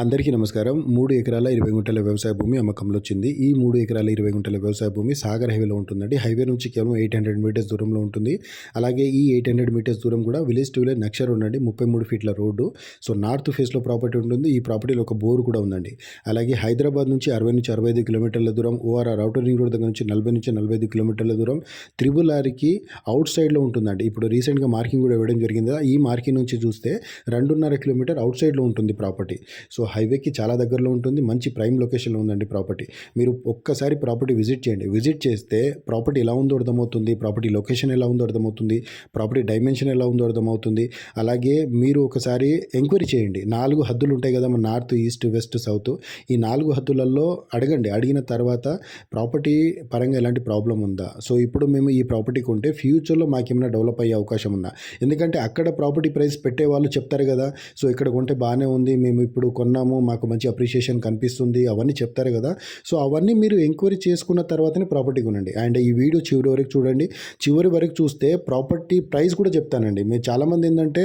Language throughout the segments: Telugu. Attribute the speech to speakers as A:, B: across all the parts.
A: అందరికీ నమస్కారం. మూడు ఎకరాల ఇరవై గుంటల వ్యవసాయ భూమి అమ్మకంలో వచ్చింది. ఈ మూడు ఎకరాల ఇరవై గుంటల వ్యవసాయ భూమి సాగర్ హైవేలో ఉంటుందండి. హైవే నుంచి కేవలం ఎయిట్ హండ్రెడ్ మీటర్స్ దూరంలో ఉంటుంది. అలాగే ఈ ఎయిట్ హండ్రెడ్ మీటర్స్ దూరం కూడా విలేజ్ టు విలేజ్ నక్షర్ ఉండండి ముప్పై మూడు ఫీట్ల రోడ్డు. సో నార్త్ ఫేస్లో ప్రాపర్టీ ఉంటుంది. ఈ ప్రాపర్టీలో ఒక బోర్ కూడా ఉందండి. అలాగే హైదరాబాద్ నుంచి అరవై నుంచి అరవై ఐదు కిలోమీటర్ల దూరం ఓఆర్ఆర్ అవుటర్ రింగ్ రోడ్ దగ్గర నుంచి నలభై నుంచి నలభై ఐదు కిలోమీటర్ల దూరం త్రిబుల్ ఆర్కి అవుట్ సైడ్లో ఉంటుందండి. ఇప్పుడు రీసెంట్గా మార్కింగ్ కూడా ఇవ్వడం జరిగింది ఈ మార్కింగ్ నుంచి చూస్తే రెండున్నర కిలోమీటర్ అవుట్ సైడ్లో ఉంటుంది ప్రాపర్టీ. సో హైవేకి చాలా దగ్గరలో ఉంటుంది. మంచి ప్రైమ్ లొకేషన్లో ఉందండి ప్రాపర్టీ. మీరు ఒక్కసారి ప్రాపర్టీ విజిట్ చేయండి. విజిట్ చేస్తే ప్రాపర్టీ ఎలా ఉందో అర్థమవుతుంది. ప్రాపర్టీ లొకేషన్ ఎలా ఉందో అర్థమవుతుంది. ప్రాపర్టీ డైమెన్షన్ ఎలా ఉందో అర్థమవుతుంది. అలాగే మీరు ఒకసారి ఎంక్వైరీ చేయండి. నాలుగు హద్దులు ఉంటాయి కదా మన నార్త్ ఈస్ట్ వెస్ట్ సౌత్. ఈ నాలుగు హద్దులలో అడగండి. అడిగిన తర్వాత ప్రాపర్టీ పరంగా ఎలాంటి ప్రాబ్లం ఉందా? సో ఇప్పుడు మేము ఈ ప్రాపర్టీ కొంటే ఫ్యూచర్లో మాకేమైనా డెవలప్ అయ్యే అవకాశం ఉందా? ఎందుకంటే అక్కడ ప్రాపర్టీ ప్రైస్ పెట్టే వాళ్ళు చెప్తారు కదా. సో ఇక్కడ కొంటే బాగానే ఉంది. మేము ఇప్పుడు కొన్నాము మాకు మంచి అప్రిషియేషన్ కనిపిస్తుంది అవన్నీ చెప్తారు కదా. సో అవన్నీ మీరు ఎంక్వైరీ చేసుకున్న తర్వాతనే ప్రాపర్టీ కొనండి. అండ్ ఈ వీడియో చివరి వరకు చూడండి. చివరి వరకు చూస్తే ప్రాపర్టీ ప్రైస్ కూడా చెప్తానండి. మీరు చాలామంది ఏంటంటే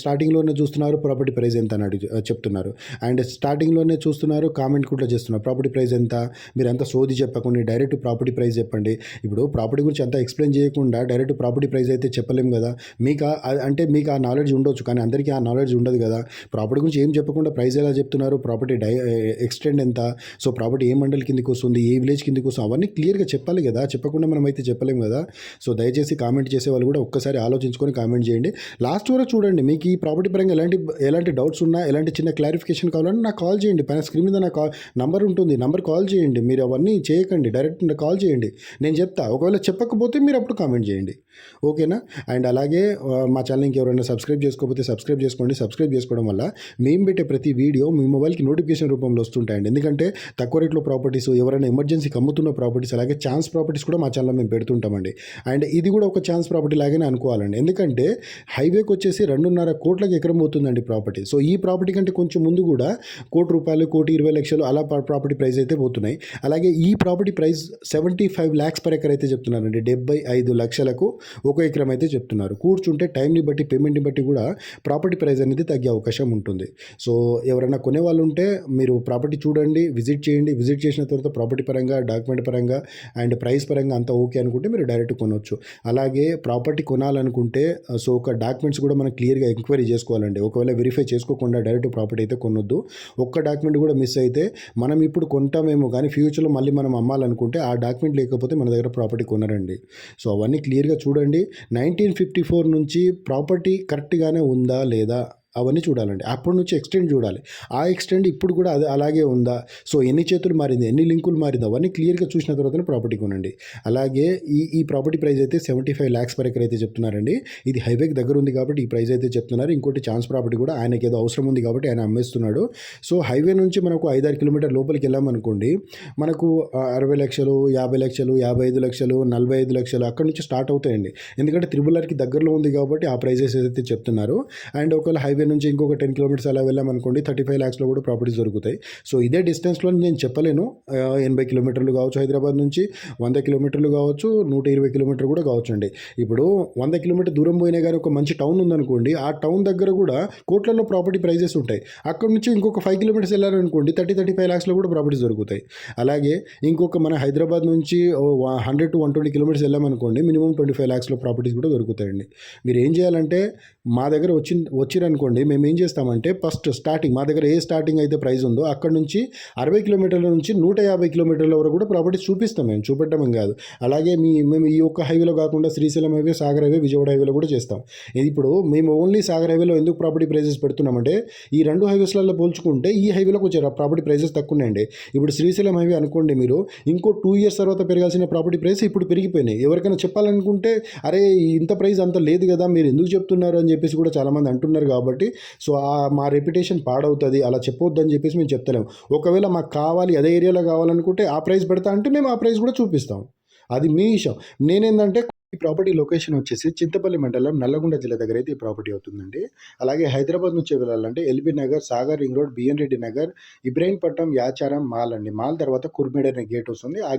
A: స్టార్టింగ్లోనే చూస్తున్నారు ప్రాపర్టీ ప్రైస్ ఎంత అని అడిగి చెప్తున్నారు. అండ్ స్టార్టింగ్లోనే చూస్తున్నారు కామెంట్ కూడా చేస్తున్నారు. ప్రాపర్టీ ప్రైస్ ఎంత? మీరు ఎంత సోది చెప్పకుండా డైరెక్ట్ ప్రాపర్టీ ప్రైస్ చెప్పండి. ఇప్పుడు ప్రాపర్టీ గురించి ఎంత ఎక్స్ప్లెయిన్ చేయకుండా డైరెక్ట్ ప్రాపర్టీ ప్రైస్ అయితే చెప్పలేము కదా. మీకు అంటే మీకు ఆ నాలెడ్జ్ ఉండొచ్చు కానీ అందరికీ ఆ నాలెడ్జ్ ఉండదు కదా. ప్రాపర్టీ గురించి ఏం చెప్పకుండా ప్రైస్ ఎలా చెప్తున్నారు? ప్రాపర్టీ డై ఎక్స్టెండ్ ఎంత? సో ప్రాపర్టీ ఏ మండల్ కిందకి వస్తుంది? ఏ విలేజ్ కిందకి వస్తుంది? అవన్నీ క్లియర్గా చెప్పాలి కదా? చెప్పకుండా మనం అయితే చెప్పలేము కదా? సో దయచేసి కామెంట్ చేసే వాళ్ళు కూడా ఒక్కసారి ఆలోచించుకొని కామెంట్ చేయండి. లాస్ట్ వరకు చూడండి మీకు ఈ ప్రాపర్టీ పరంగా ఎలాంటి ఎలాంటి డౌట్స్ ఉన్నా ఎలాంటి చిన్న క్లారిఫికేషన్ కావాలన్నా నాకు కాల్ చేయండి. పైన స్క్రీన్ మీద నా కాల్ నంబర్ ఉంటుంది. నంబర్ కాల్ చేయండి. మీరు అవన్నీ చేయకండి. డైరెక్ట్ కాల్ చేయండి. నేను చెప్తా. ఒకవేళ చెప్పకపోతే మీరు అప్పుడు కామెంట్ చేయండి. ఓకేనా? అండ్ అలాగే మా ఛానల్ ఇంకెవరైనా సబ్స్క్రైబ్ చేసుకోకపోతే సబ్స్క్రైబ్ చేసుకోండి. సబ్స్క్రైబ్ చేసుకోవడం వల్ల మేము పెట్టే ప్రతి వీడియో మీ మొబైల్కి నోటిఫికేషన్ రూపంలో వస్తుంటాయండి. ఎందుకంటే తక్కువ రేట్లో ప్రాపర్టీస్ ఎవరైనా ఎమర్జెన్సీకి అమ్ముతున్న ప్రాపర్టీస్ అలాగే ఛాన్స్ ప్రాపర్టీస్ కూడా మా ఛానల్లో మేము పెడుతుంటామండి. అండ్ ఇది కూడా ఒక ఛాన్స్ ప్రాపర్టీ లాగానే అనుకోవాలండి. ఎందుకంటే హైవేకి వచ్చేసి రెండున్నర కోట్లకు ఎకరం పోతుందండి ప్రాపర్టీ. సో ఈ ప్రాపర్టీ కంటే కొంచెం ముందు కూడా కోటి రూపాయలు కోటి ఇరవై లక్షలు అలా ప్రా- ప్రాపర్టీ ప్రైస్ అయితే పోతున్నాయి. అలాగే ఈ property price seventy five lakhs per acre అయితే చెప్తున్నారండి. డెబ్బై ఐదు లక్షలకు ఒక ఎకరం అయితే చెప్తున్నారు. కూర్చుంటే టైంని బట్టి పేమెంట్ని బట్టి కూడా ప్రాపర్టీ ప్రైస్ అనేది తగ్గే అవకాశం ఉంటుంది. సో ఎవరైనా కొనే వాళ్ళు ఉంటే మీరు ప్రాపర్టీ చూడండి విజిట్ చేయండి. విజిట్ చేసిన తర్వాత ప్రాపర్టీ పరంగా డాక్యుమెంట్ పరంగా అండ్ ప్రైస్ పరంగా అంతా ఓకే అనుకుంటే మీరు డైరెక్ట్ కొనవచ్చు అలాగే ప్రాపర్టీ కొనాలనుకుంటే సో ఒక డాక్యుమెంట్స్ కూడా మనం క్లియర్గా ఎంక్వైరీ చేసుకోవాలండి. ఒకవేళ వెరిఫై చేసుకోకుండా డైరెక్ట్ ప్రాపర్టీ అయితే కొనొద్దు. ఒక్క డాక్యుమెంట్ కూడా మిస్ అయితే మనం ఇప్పుడు కొంటామేమో కానీ ఫ్యూచర్లో మళ్ళీ మనం అమ్మాలనుకుంటే ఆ డాక్యుమెంట్ లేకపోతే మన దగ్గర ప్రాపర్టీ కొనరండి. సో అవన్నీ క్లియర్గా చూడండి. నైన్టీన్ ఫిఫ్టీ ఫోర్ నుంచి ప్రాపర్టీ కరెక్ట్గానే ఉందా లేదా అవన్నీ చూడాలండి. అప్పటి నుంచి ఎక్స్టెండ్ చూడాలి. ఆ ఎక్స్టెండ్ ఇప్పుడు కూడా అది అలాగే ఉందా? సో ఎన్ని చేతులు మారింది? ఎన్ని లింకులు మారింది? అవన్నీ క్లియర్గా చూసిన తర్వాతనే ప్రాపర్టీ కొనండి. అలాగే ఈ ఈ ప్రాపర్టీ ప్రైస్ అయితే seventy five lakhs per acre అయితే చెప్తున్నారండి. ఇది హైవేకి దగ్గర ఉంది కాబట్టి ఈ ప్రైస్ అయితే చెప్తున్నారు. ఇంకోటి ఛాన్స్ ప్రాపర్టీ కూడా ఆయనకి ఏదో అవసరం ఉంది కాబట్టి ఆయన అమ్మేస్తున్నాడు. సో హైవే నుంచి మనకు ఐదారు కిలోమీటర్ లోపలికి వెళ్ళామనుకోండి మనకు అరవై లక్షలు యాభై లక్షలు యాభై ఐదు లక్షలు నలభై ఐదు లక్షలు అక్కడ నుంచి స్టార్ట్ అవుతాయండి. ఎందుకంటే త్రిబులర్కి దగ్గరలో ఉంది కాబట్టి ఆ ప్రైజెస్ ఏదైతే చెప్తున్నారు. అండ్ ఒకవేళ హైవే నుంచి ఇంకొక టెన్ కిలోమీటర్స్ అలా వెళ్ళామనుకోండి థర్టీ ఫైవ్ ల్యాక్స్లో కూడా ప్రాపర్టీస్ దొరుకుతాయి. సో ఇదే డిస్టెన్స్లో నేను చెప్పలేను. ఎనభై కిలోమీటర్లు కావచ్చు హైదరాబాద్ నుంచి వంద కిలోమీటర్లు కావచ్చు నూట ఇరవై కిలోమీటర్ కూడా కావచ్చు అండి ఇప్పుడు వంద కిలోమీటర్ దూరం పోయినా కానీ ఒక మంచి టౌన్ ఉందనుకోండి ఆ టౌన్ దగ్గర కూడా కోట్లలో ప్రాపర్టీ ప్రైజెస్ ఉంటాయి. అక్కడ నుంచి ఇంకొక ఫైవ్ కిలోమీటర్స్ వెళ్ళారనుకోండి థర్టీ థర్టీ ఫైవ్ ల్యాక్స్లో కూడా ప్రాపర్టీస్ దొరుకుతాయి. అలాగే ఇంకొక మన హైదరాబాద్ నుంచి hundred to one twenty kilometres వెళ్ళామనుకోండి మినిమం ట్వంటీ ఫైవ్ ల్యాక్స్లో ప్రాపర్టీస్ కూడా దొరుకుతాయండి. మీరు ఏం చేయాలంటే మా దగ్గర వచ్చి వచ్చిరనుకోండి మేము ఏం చేస్తామంటే ఫస్ట్ స్టార్టింగ్ మా దగ్గర ఏ స్టార్టింగ్ అయితే ప్రైస్ ఉందో అక్కడ నుంచి అరవై కిలోమీటర్ల నుంచి నూట యాభై కిలోమీటర్ల వరకు కూడా ప్రాపర్టీస్ చూపిస్తాం మేము చూపెట్టమని కాదు. అలాగే మీ మేము ఈ ఒక్క హైవేలో కాకుండా శ్రీశైలం హైవే సాగర్ హైవే విజయవాడ హైవేలో కూడా చేస్తాం. ఇప్పుడు మేము ఓన్లీ సాగర్ హైవేలో ఎందుకు ప్రాపర్టీ ప్రైజెస్ పెడుతున్నామంటే ఈ రెండు హైవేస్లలో పోల్చుకుంటే ఈ హైవేలో కొంచెం ప్రాపర్టీ ప్రైజెస్ తక్కువ ఉన్నాయండి ఇప్పుడు శ్రీశైలం హైవే అనుకోండి మీరు ఇంకో టూ ఇయర్స్ తర్వాత పెరగాల్సిన ప్రాపర్టీ ప్రైస్ ఇప్పుడు పెరిగిపోయినాయి. ఎవరికైనా చెప్పాలనుకుంటే అరే ఇంత ప్రైస్ అంత లేదు కదా మీరు ఎందుకు చెప్తున్నారు అని చెప్పేసి కూడా చాలామంది అంటున్నారు కాబట్టి సో మా రెప్యుటేషన్ పాడవుతుంది. అలా చెప్పొద్దని చెప్పేసి మేము చెప్తలేము ఒకవేళ మాకు కావాలి అదే ఏరియాలో కావాలనుకుంటే ఆ ప్రైస్ పెడతా అంటే మేము ఆ ప్రైస్ కూడా చూపిస్తాం. అది మీ ఇష్టం. నేనేందంటే ఈ ప్రాపర్టీ లొకేషన్ వచ్చేసి చింతపల్లి మండలం నల్లగొండ జిల్లా దగ్గర అయితే ఈ ప్రాపర్టీ అవుతుందండి. అలాగే హైదరాబాద్ నుంచి వెళ్ళాలంటే LB Nagar Sagar ring road BN Reddy Nagar Ibrahimpatnam Yacharam Mal అండి. మాల్ తర్వాత కుర్మేడ్ అనే గేట్ వస్తుంది. ఆ